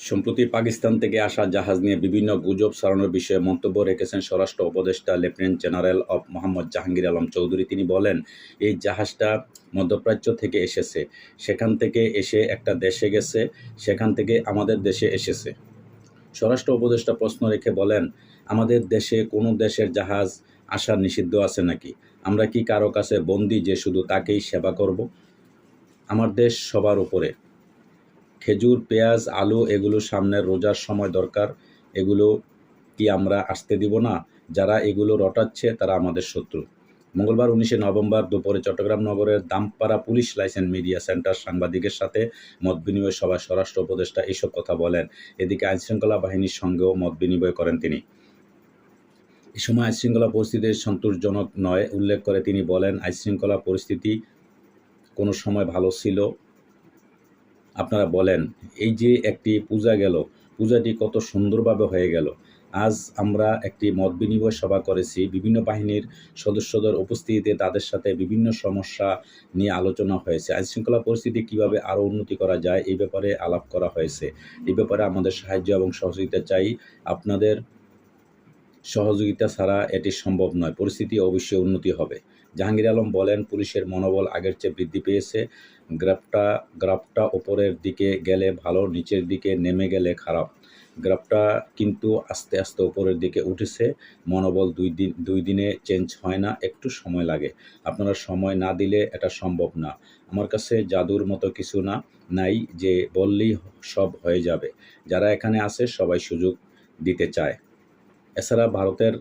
সম্প্রতি পাকিস্তান থেকে আসা জাহাজ নিয়ে বিভিন্ন গুজব ছড়ানোর বিষয়ে মন্তব্য রেখেছেন স্বরাষ্ট্র উপদেষ্টা লেফটেন্যান্ট জেনারেল অব মোহাম্মদ জাহাঙ্গীর আলম চৌধুরী। তিনি বলেন, এই জাহাজটা মধ্যপ্রাচ্য থেকে এসেছে। সেখান থেকে এসে একটা দেশে গেছে। সেখান থেকে আমাদের দেশে এসেছে। স্বরাষ্ট্র উপদেষ্টা প্রশ্ন রেখে বলেন, আমাদের দেশে কোনো দেশের জাহাজ আসার নিষিদ্ধ আছে নাকি? আমরা কি কারও কাছে বন্দি যে শুধু তাকেই সেবা করব? আমার দেশ সবার উপরে। খেজুর, পেঁয়াজ, আলু এগুলো সামনের রোজার সময় দরকার। এগুলো কি আমরা আসতে দিব না? যারা এগুলো রটাচ্ছে তারা আমাদের শত্রু। মঙ্গলবার উনিশে নভেম্বর দুপুরে চট্টগ্রাম নগরের Dampara police lines media centre সাংবাদিকের সাথে মত বিনিময় সভায় স্বরাষ্ট্র উপদেষ্টা এসব কথা বলেন। এদিকে আইনশৃঙ্খলা বাহিনীর সঙ্গেও মত বিনিময় করেন তিনি। এ সময় আইনশৃঙ্খলা পরিস্থিতি সন্তোষজনক নয়, উল্লেখ করে তিনি বলেন, আইনশৃঙ্খলা পরিস্থিতি কোনো সময় ভালো ছিল আপনারা বলেন, এই যে একটি পূজা গেল, পূজাটি কত সুন্দরভাবে হয়ে গেল। আজ আমরা একটি মত বিনিময় সভা করেছি, বিভিন্ন বাহিনীর সদস্যদের উপস্থিতিতে তাদের সাথে বিভিন্ন সমস্যা নিয়ে আলোচনা হয়েছে। আইনশৃঙ্খলা পরিস্থিতি কীভাবে আরও উন্নতি করা যায়, এই ব্যাপারে আলাপ করা হয়েছে। এই ব্যাপারে আমাদের সাহায্য এবং সহযোগিতা চাই। আপনাদের সহযোগিতা ছাড়া এটি সম্ভব নয়। পরিস্থিতি অবশ্যই উন্নতি হবে। জাহাঙ্গীর আলম বলেন, পুলিশের মনোবল আগের চেয়ে বৃদ্ধি পেয়েছে। গ্রাফটা গ্রাফটা ওপরের দিকে গেলে ভালো, নিচের দিকে নেমে গেলে খারাপ। গ্রাফটা কিন্তু আস্তে আস্তে ওপরের দিকে উঠেছে। মনোবল দুই দিন, দুই দিনে চেঞ্জ হয় না, একটু সময় লাগে। আপনারা সময় না দিলে এটা সম্ভব না। আমার কাছে জাদুর মতো কিছু না, নাই যে বললেই সব হয়ে যাবে। যারা এখানে আছে সবাই সুযোগ দিতে চায়। এছাড়া ভারতের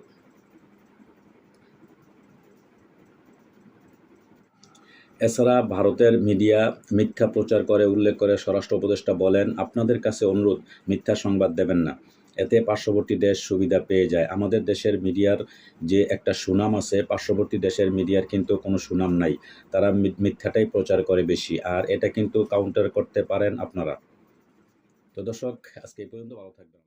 এছাড়া ভারতের মিডিয়া মিথ্যা প্রচার করে, উল্লেখ করে স্বরাষ্ট্র উপদেষ্টা বলেন, আপনাদের কাছে অনুরোধ, মিথ্যা সংবাদ দেবেন না। এতে পার্শ্ববর্তী দেশ সুবিধা পেয়ে যায়। আমাদের দেশের মিডিয়ার যে একটা সুনাম আছে, পার্শ্ববর্তী দেশের মিডিয়ার কিন্তু কোনো সুনাম নাই। তারা মিথ্যাটাই প্রচার করে বেশি। আর এটা কিন্তু কাউন্টার করতে পারেন আপনারা। তো দর্শক, আজকে এই পর্যন্ত ভালো থাকবেন।